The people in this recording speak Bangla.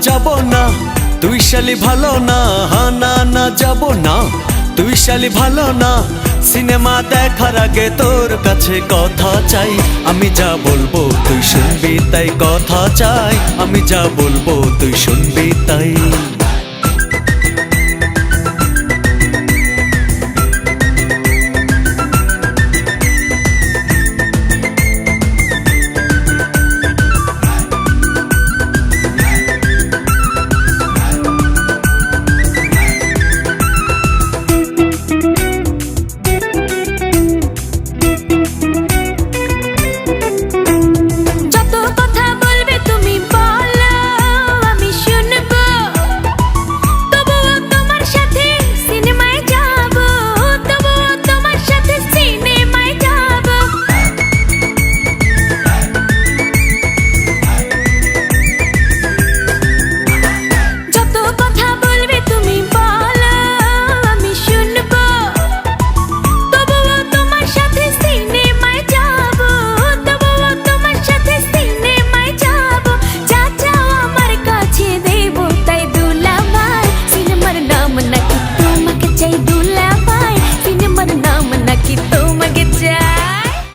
যাব না। তুই শালি ভালো না, হা, না না যাব না। তুই শালি ভালো না, সিনেমা দেখার আগে তোর কাছে কথা চাই। আমি যা বলব তুই শুনবি, তাই কথা চাই। আমি যা বলব তুই শুনবি, তাই।